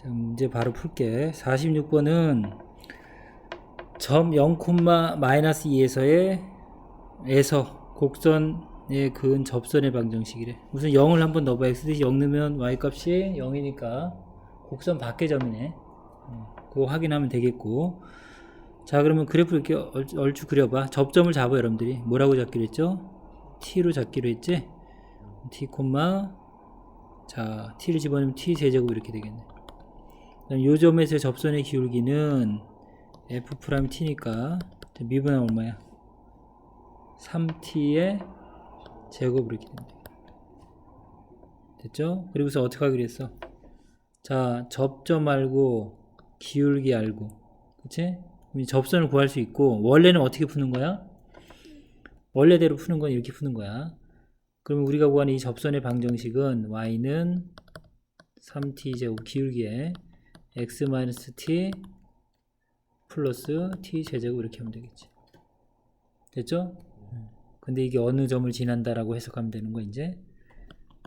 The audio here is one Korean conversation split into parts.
자, 문제 바로 풀게. 46번은 점 0, 마이너스 2에서의 에서 곡선의 그은 접선의 방정식이래. 우선 0을 한번 넣어봐. x 대신 0 넣으면 y 값이 0이니까 곡선 밖의 점이네. 어, 그거 확인하면 되겠고. 자, 그러면 그래프 이렇게 얼- 얼추 그려봐. 접점을 잡아 여러분들이. 뭐라고 잡기로 했죠? t로 잡기로 했지? t, 자, t를 집어넣으면 t 세제곱 이렇게 되겠네. 그다음 요 점에서 접선의 기울기는 f 프라임 t니까 미분하면 얼마야? 3t의 제곱 이렇게 됩니다. 됐죠? 그리고서 어떻게 하기로 했어? 자, 접점 알고 기울기 알고, 그치? 접선을 구할 수 있고 원래는 어떻게 푸는 거야? 원래대로 푸는 건 이렇게 푸는 거야. 그러면 우리가 구하는 이 접선의 방정식은 y는 3t 제곱 기울기에 x-t 플러스 t 제제곱 이렇게 하면 되겠지. 됐죠? 근데 이게 어느 점을 지난다라고 해석하면 되는 거 이제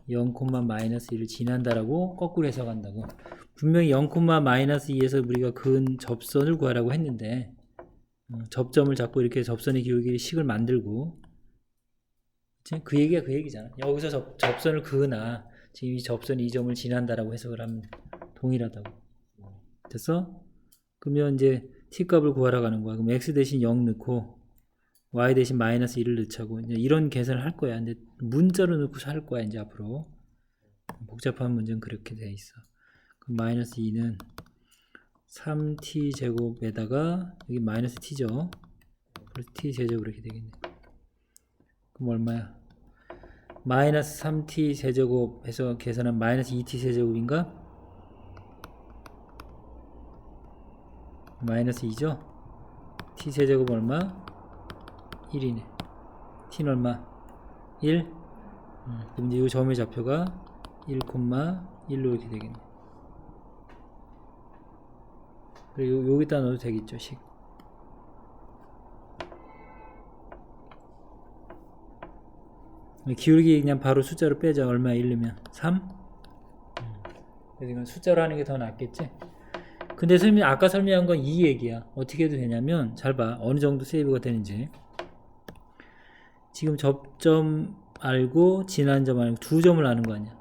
0, 마이너스 1을 지난다라고 거꾸로 해석한다고. 분명히 0, 마이너스 2에서 우리가 근 접선을 구하라고 했는데 어, 접점을 잡고 이렇게 접선의 기울기 식을 만들고? 그 얘기가 그 얘기잖아. 여기서 접, 접선을 그으나 지금 이 접선이 이 점을 지난다라고 해석을 하면 동일하다고. 됐어? 그러면 이제 t 값을 구하러 가는 거야. 그럼 x 대신 0 넣고 y 대신 마이너스 1을 넣자고 이제 이런 계산을 할 거야. 근데 문자로 넣고서 할 거야 이제 앞으로 복잡한 문제는 그렇게 돼 있어. 그럼 마이너스 2는 3t 제곱에다가 여기 마이너스 t죠. 플러스 t 제곱 이렇게 되겠네. 그럼 얼마야? 마이너스 3t 세제곱 해서 계산한 마이너스 2t 세제곱인가? 마이너스 2죠? t 세제곱 얼마? 1이네. t는 얼마? 1? 음, 그럼 이제 이 점의 좌표가 1,1로 이렇게 되겠네. 그리고 요- 여기다 넣어도 되겠죠, 식. 기울기 그냥 바로 숫자로 빼자. 얼마 1 넣으면? 3? 그래서 이건 숫자로 하는 게 더 낫겠지? 근데 설명, 아까 설명한 건 이 얘기야. 어떻게 해도 되냐면, 잘 봐. 어느 정도 세이브가 되는지. 지금 접점 알고, 지난 점 알고, 두 점을 아는 거 아니야.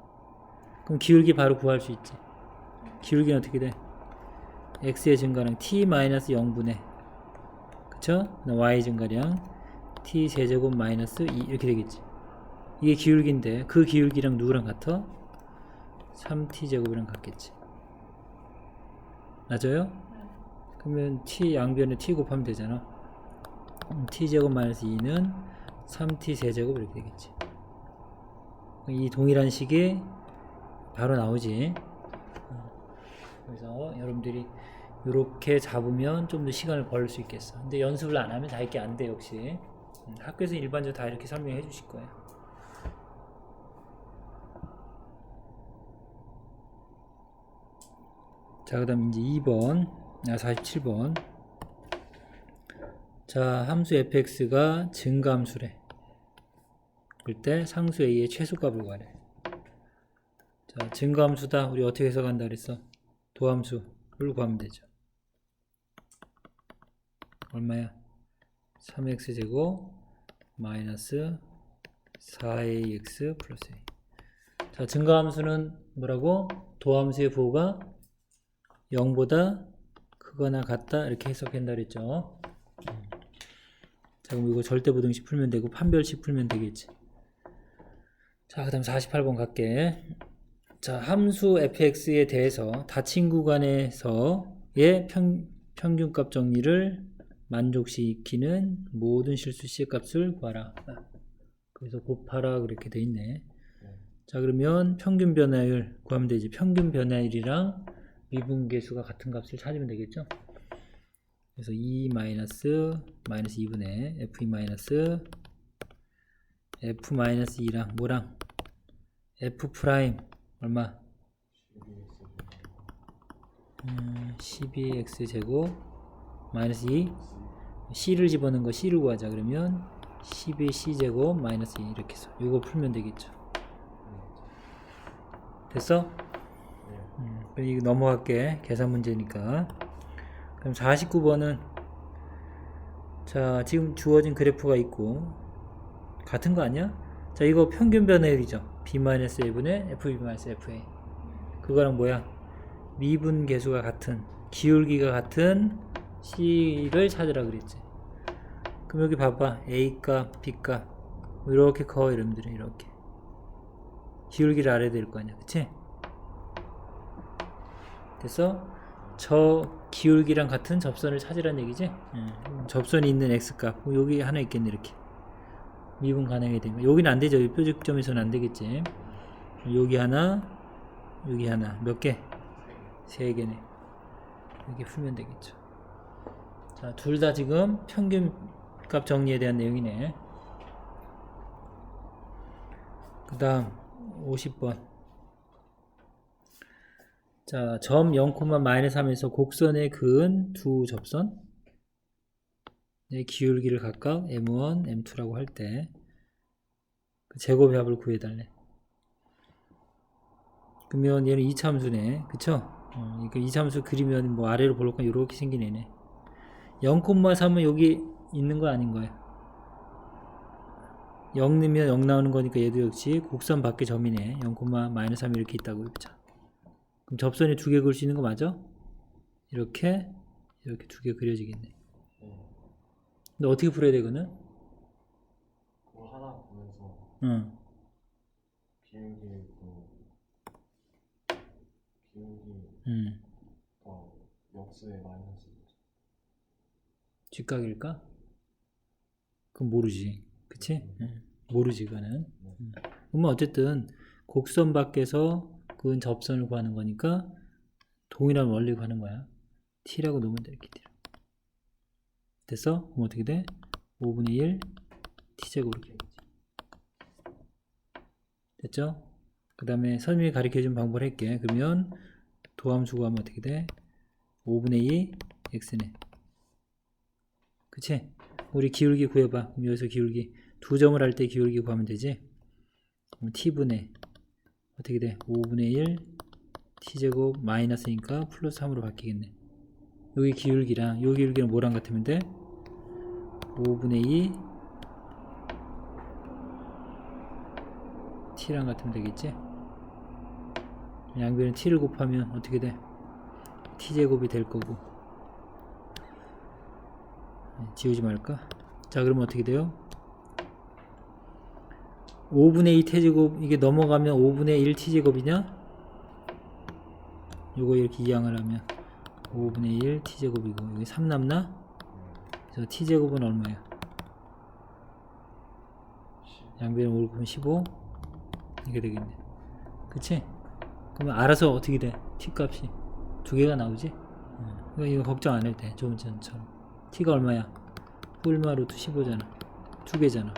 그럼 기울기 바로 구할 수 있지. 기울기는 어떻게 돼? x의 증가량 t-0분의 그쵸? 그다음 y 증가량 t 세제곱 마이너스 2 이렇게 되겠지. 이게 기울기인데 그 기울기랑 누구랑 같아? 3t 제곱이랑 같겠지. 맞아요? 그러면 t 양변에 t 곱하면 되잖아. 음, t 제곱 마이너스 2는 3t 세제곱 이렇게 되겠지. 이 동일한 식이 바로 나오지. 어, 그래서 여러분들이 이렇게 잡으면 좀 더 시간을 벌 수 있겠어. 근데 연습을 안 하면 다 이렇게 안 돼, 역시. 음, 학교에서 일반적으로 다 이렇게 설명해 주실 거예요. 자, 그 다음 이제 2번, 아, 47번. 자, 함수 fx가 증가함수래. 그럴 때 상수 a의 최소값을 구하래. 자, 증가함수다. 우리 어떻게 해석한다 그랬어? 도함수를 구하면 되죠. 얼마야? 3x 제곱 마이너스 4ax 플러스 a. 자, 증가함수는 뭐라고? 도함수의 부호가 0보다 크거나 같다 이렇게 해석한다 그랬죠. 음. 자, 그럼 이거 절대 부등식 풀면 되고 판별식 풀면 되겠지. 자, 그 다음 48번 갈게. 자, 함수 fx에 대해서 닫힌 구간에서의 평, 평균값 정리를 만족시키는 모든 실수 c 값을 구하라. 그래서 곱하라 그렇게 돼 있네. 자, 그러면 평균 변화율 구하면 되지. 평균 변화율이랑 미분계수가 같은 값을 찾으면 되겠죠. 그래서 2 마이너스 마이너스 2분의 f 마이너스 f 마이너스 2랑 뭐랑 f 프라임 얼마? 음, 12x 제곱 마이너스 2 c를 집어넣은 거 c를 구하자 그러면 12c 제곱 마이너스 2 이렇게 해서 이거 풀면 되겠죠 됐어? 이거 넘어갈게. 계산 문제니까. 그럼 49번은 자, 지금 주어진 그래프가 있고 같은 거 아니야? 자, 이거 평균 변화율이죠. b-a분의 fb-fa. 그거랑 뭐야? 미분 계수가 같은 기울기가 같은 c를 찾으라 그랬지. 그럼 여기 봐봐. a 값, b 값 이렇게 커 이름들이 이렇게 기울기를 알아야 될 거 아니야, 그치? 그래서 저 기울기랑 같은 접선을 찾으란 얘기지. 음, 접선이 있는 x 값뭐 여기 하나 있겠네 이렇게 미분 가능해야 되면 여기는 안 되죠. 이 뾰족점에서는 안 되겠지. 여기 하나, 여기 하나 몇 개? 세 개네. 이렇게 풀면 되겠죠. 자, 둘 다 지금 평균 값 정리에 대한 내용이네. 그 다음 50번 자, 점 0,-3에서 곡선에 그은 두 접선. 의 기울기를 각각 m1, m2라고 할 때 그 제곱의 합을 구해달래. 그러면 얘는 이참수네. 그쵸? 어, 그러니까 이참수 그리면 뭐 아래로 볼록한 이렇게 생긴 애네. 0,3은 여기 있는 거 아닌 거야? 0 넣으면 0 나오는 거니까 얘도 역시 곡선 밖의 점이네. 0,-3 이렇게 있다고 그죠 그럼 접선이 두 개 그릴 수 있는 거 맞아? 이렇게 이렇게 두 개 그려지겠네 근데 어떻게 풀어야 되거든? 그거 하나 보면서 응. 기울기 그 기울기 응. 더 역수의 마이너스 뒷각일까? 그건 모르지. 그치? 응. 모르지, 그거는. 응. 그러면 어쨌든 곡선 밖에서 그 은 접선을 구하는 거니까 동일한 원리 구하는 거야. t라고 놓으면 돼, 이렇게 t로. 됐어? 그럼 어떻게 돼? 5분의 1 t제곱 이렇게 되겠지. 됐죠? 그 다음에 선생님이 가르쳐준 방법을 할게. 그러면 도함수 구하면 어떻게 돼? 5분의 2 x네. 그치? 우리 기울기 구해봐. 그럼 여기서 기울기 두 점을 할 때 기울기 구하면 되지? t분의 어떻게 돼? 5분의 1 t제곱 마이너스니까 플러스 3으로 바뀌겠네. 여기 기울기랑 여기 기울기는 뭐랑 같으면 돼? 5분의 2 t랑 같으면 되겠지? 양변에 t를 곱하면 어떻게 돼? t제곱이 될 거고 네, 지우지 말까? 자 그러면 어떻게 돼요? 5분의 2 t제곱 이게 넘어가면 5분의 1 t제곱이냐? 요거 이렇게 이항을 하면 5분의 1 t제곱이고 여기 3 남나? 그래서 t제곱은 얼마야? 양변에 5 곱하면 15 이게 되겠네 그치? 그러면 알아서 어떻게 돼? t값이 두 개가 나오지? 어, 이거, 이거 걱정 안 해도 돼 조금 전처럼 t가 얼마야? 뿔마 루트 15잖아 두 개잖아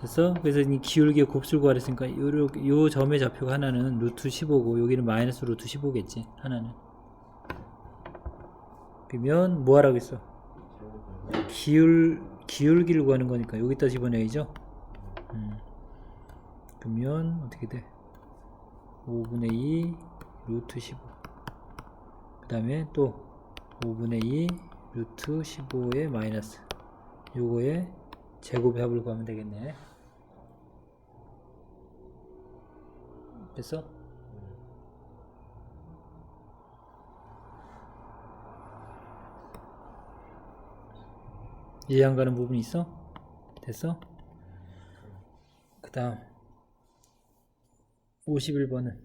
됐어? 그래서 이 기울기의 곱수를 구하랬으니까 요, 요 점의 좌표가 하나는 루트 15고 여기는 마이너스 루트 15겠지 하나는 그러면 뭐 하라고 했어? 기울, 기울기를 구하는 거니까 여기다 집어넣어야죠 음. 그러면 어떻게 돼? 5분의 2 루트 15 그 다음에 또 5분의 2 루트 15의 마이너스 요거의 제곱의 합을 구하면 되겠네 됐어? 이해 안 가는 부분이 있어? 됐어? 그 다음 51번은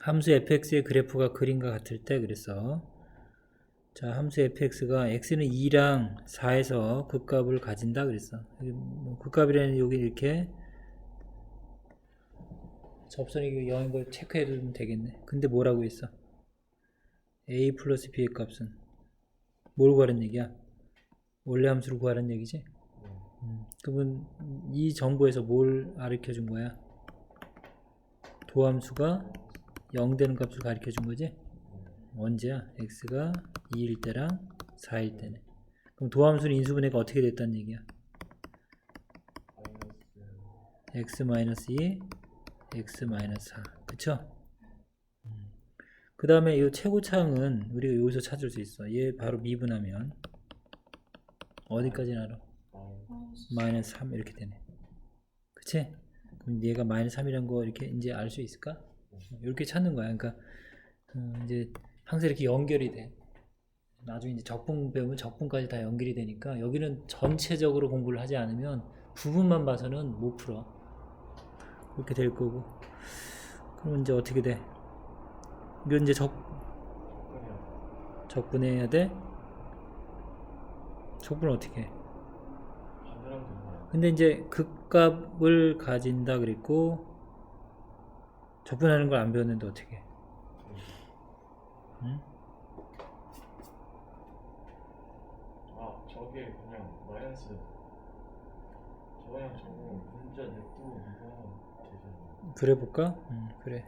함수 fx의 그래프가 그림과 같을 때 그래서 자 함수 fx가 x는 2랑 4에서 극값을 가진다 그랬어. 여기 뭐 극값이라는 여기 이렇게 접선이 0인 걸 체크해 두면 되겠네. 근데 뭐라고 했어? a 플러스 b의 값은 뭘 구하는 얘기야? 원래 함수를 구하는 얘기지? 음, 그러면 이 정보에서 뭘 가르쳐 준 거야? 도함수가 0 되는 값을 가르쳐 준 거지 언제야? x가 2일 때랑 4일 때네. 그럼 도함수는 인수분해가 어떻게 됐다는 얘기야? 마이너스 x-2 x 마이너스 4 그쵸? 그 다음에 이 최고차항은 우리가 여기서 찾을 수 있어 얘 바로 미분하면 어디까지 알아? 마이너스 마이너스 3 이렇게 되네 그치? 그럼 얘가 마이너스 3이란 거 이렇게 이제 알 수 있을까? 이렇게 찾는 거야 그러니까 어, 이제 항상 이렇게 연결이 돼 나중에 이제 적분 배우면 적분까지 다 연결이 되니까 여기는 전체적으로 공부를 하지 않으면 부분만 봐서는 못 풀어 그렇게 될 거고 그럼 이제 어떻게 돼? 이건 이제 적, 적분해야 돼? 적분을 어떻게 해? 근데 이제 극값을 가진다 그랬고 적분하는 걸 안 배웠는데 어떻게 해? 응? 아 저게 그냥 마이너스 저 그냥 저거 문자 냅두고 되잖아 그래 볼까? 음, 그래.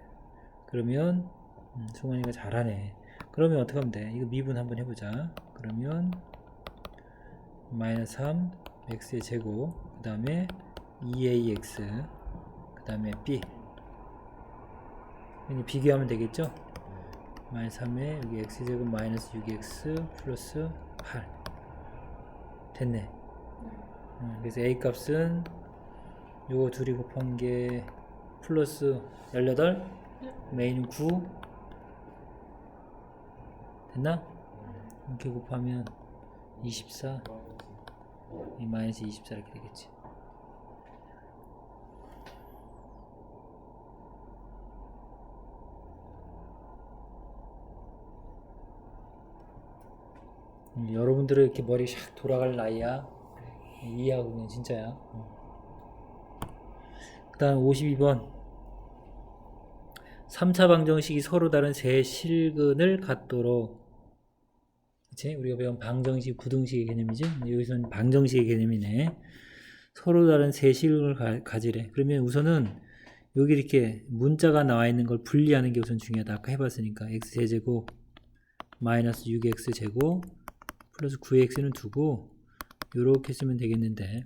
그러면 음, 승환이가 잘하네. 그러면 어떻게 하면 돼? 이거 미분 한번 해보자. 그러면 마이너스 3 x의 제곱 그 다음에 2ax 그 다음에 b 비교하면 되겠죠? 마이너스 3에 여기 x 제곱 마이너스 6x 플러스 8 됐네. 음, 그래서 a 값은 요거 둘이 곱한 게 플러스 18 메인은 9 됐나? 이렇게 곱하면 24 마이너스 이 마이너스 24 이렇게 되겠지 음, 여러분들은 이렇게 머리 샥 돌아갈 나이야 이해하고 있는 진짜야 그 다음 52번 3차 방정식이 서로 다른 세 실근을 갖도록 그치? 우리가 배운 방정식, 부등식의 개념이지? 여기서는 방정식의 개념이네. 서로 다른 세 실근을 가, 가지래. 그러면 우선은 여기 이렇게 문자가 나와 있는 걸 분리하는 게 우선 중요하다. 아까 해봤으니까. x제곱 마이너스 6x제곱 플러스 9x는 두고 요렇게 쓰면 되겠는데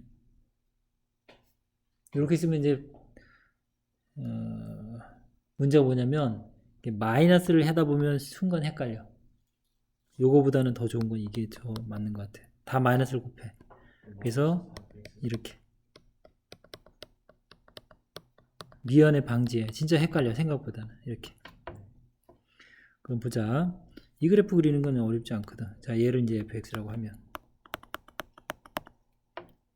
요렇게 쓰면 이제 어, 문제가 뭐냐면 이렇게 마이너스를 하다 보면 순간 헷갈려. 요거보다는 더 좋은 건 이게 더 맞는 것 같아. 다 마이너스를 곱해. 그래서 이렇게. 미연에 방지해. 진짜 헷갈려, 생각보다는. 이렇게. 그럼 보자. 이 그래프 그리는 건 어렵지 않거든. 자, 얘를 이제 fx라고 하면.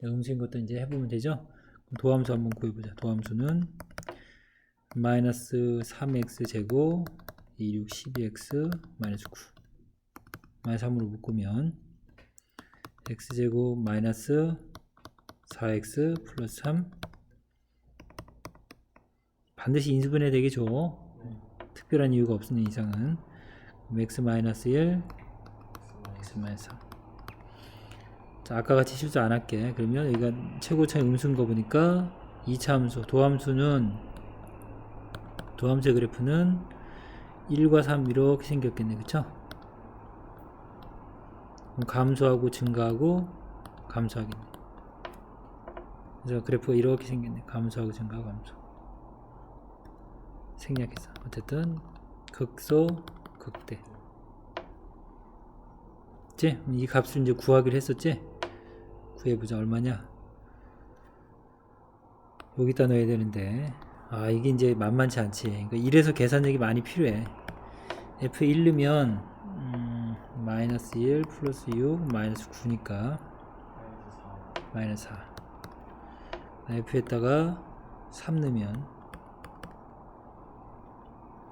음수인 것도 이제 해보면 되죠? 그럼 도함수 한번 구해보자. 도함수는 마이너스 3x 제곱 26 12x 마이너스 9 마이너스 3으로 묶으면 x제곱 마이너스 4x 플러스 3 반드시 인수분해 되겠죠 특별한 이유가 없는 이상은 x 마이너스 1 x 마이너스 3 자, 아까 같이 실수 안 할게 그러면 여기가 최고차의 음수인 거 보니까 2차 함수 도함수는 도함수의 그래프는 1과 3 이렇게 생겼겠네 그쵸? 그럼 감소하고 증가하고 감소하겠네. 그래서 그래프가 이렇게 생겼네. 감소하고 증가하고 감소. 생략해서 어쨌든 극소 극대. 지? 이 값을 이제 구하기로 했었지? 구해보자 얼마냐? 여기다 넣어야 되는데 아 이게 이제 만만치 않지. 그러니까 이래서 계산력이 많이 필요해. F1 넣으면 음, 마이너스 1 플러스 6 마이너스 9니까 마이너스 4 마이너스 4 F에다가 3 넣으면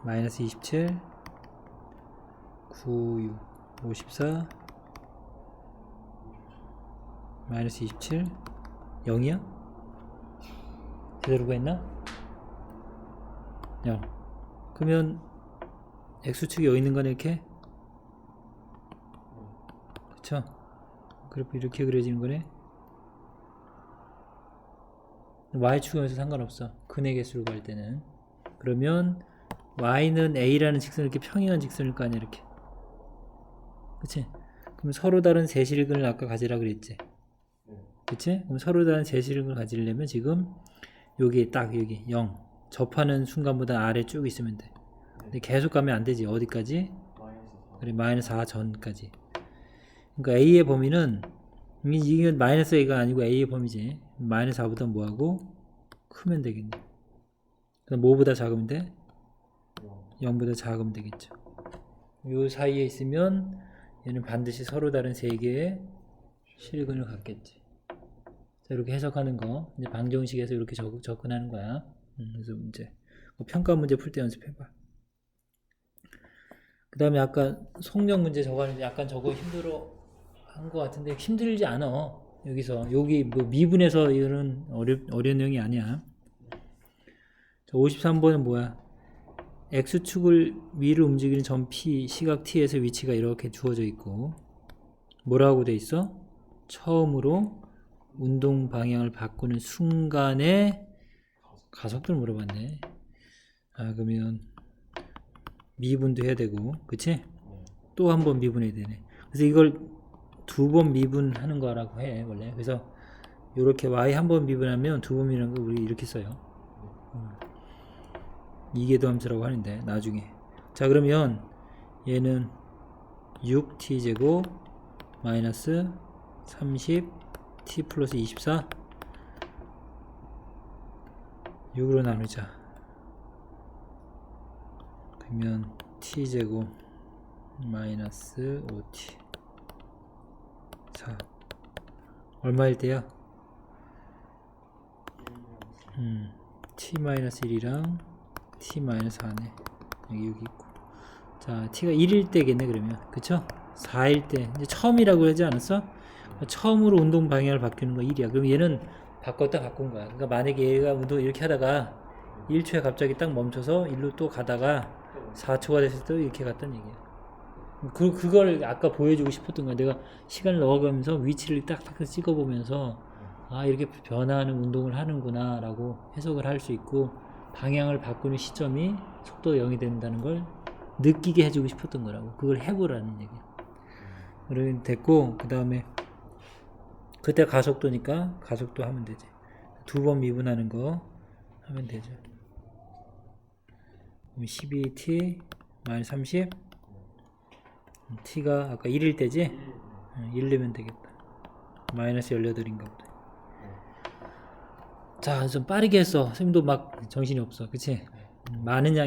마이너스 27 9 6 54 마이너스 27 0이야? 제대로 구했나? 0 그러면 X축이 여기 있는 거네 이렇게 그쵸? 그래프 이렇게 그려지는 거네. y축은 여기서 상관없어. 근의 개수를 구할 때는. 그러면 y는 a라는 직선을 이렇게 평행한 직선일 거 아니야 이렇게. 그치? 그럼 서로 다른 세실근을 아까 가지라 그랬지. 네. 그치? 그럼 서로 다른 세실근을 가지려면 지금 여기 딱 여기 0 접하는 순간보다 아래 쭉 있으면 돼. 근데 계속 가면 안 되지. 어디까지? 마이너스 4 그래 마이너스 4 전까지. 그러니까 A의 범위는 이게 마이너스 A가 아니고 A의 범위지. 마이너스 4보다 뭐하고 크면 되겠네. 그럼 뭐보다 작으면 돼? 0 0보다 작으면 되겠죠. 요 사이에 있으면 얘는 반드시 서로 다른 세 개의 실근을 갖겠지. 자, 이렇게 해석하는 거 이제 방정식에서 이렇게 적, 접근하는 거야. 음, 그래서 문제 뭐 평가 문제 풀 때 연습해봐. 그 다음에 아까 속력 문제 저거 하는데 약간 저거 힘들어 한 것 같은데 힘들지 않아. 여기서 여기 뭐 미분에서 이런 어려 어려운 내용이 아니야. 자, 53번은 뭐야? X축을 위로 움직이는 점 P, 시각 T에서 위치가 이렇게 주어져 있고 뭐라고 돼 있어? 처음으로 운동 방향을 바꾸는 순간에 가속도를 물어봤네. 아 그러면 미분도 해야 되고, 그치? 네. 또한 번 미분해야 되네. 그래서 이걸 두 번 미분하는 거라고 해 원래. 그래서 이렇게 y 한 번 미분하면 두 번 미분하는 거 우리 이렇게 써요. 음. 이계도 함수라고 하는데 나중에. 자 그러면 얘는 6t 제곱 마이너스 30 t 플러스 24 6으로 나누자. 그러면 t 제곱 마이너스 5t 4 얼마일 때야? 음, t 마이너스 1이랑 t 마이너스 4네 여기 여기 있고. 자 t가 1일 때겠네 그러면. 그쵸? 4일 때. 이제 처음이라고 하지 않았어? 처음으로 운동 방향을 바뀌는 거 1이야. 그럼 얘는 바꿨다 바꾼 거야. 그러니까 만약에 얘가 운동 이렇게 하다가 1초에 갑자기 딱 멈춰서 1로 또 가다가 4초가 됐을 때 이렇게 갔다는 얘기야. 그, 그걸 아까 보여주고 싶었던 거야. 내가 시간을 넣어가면서 위치를 딱딱 찍어보면서 아 이렇게 변화하는 운동을 하는구나 라고 해석을 할 수 있고 방향을 바꾸는 시점이 속도가 0이 된다는 걸 느끼게 해주고 싶었던 거라고. 그걸 해보라는 얘기야. 그러면 됐고 그 다음에 그때 가속도니까 가속도 하면 되지. 두 번 미분하는 거 하면 되죠. 그럼 12t 마이너스 30 t가 아까 1일 때지? 1 넣으면 되겠다. 마이너스 18인가 보다 자, 좀 빠르게 했어. 선생님도 막 정신이 없어. 그치? 많은 양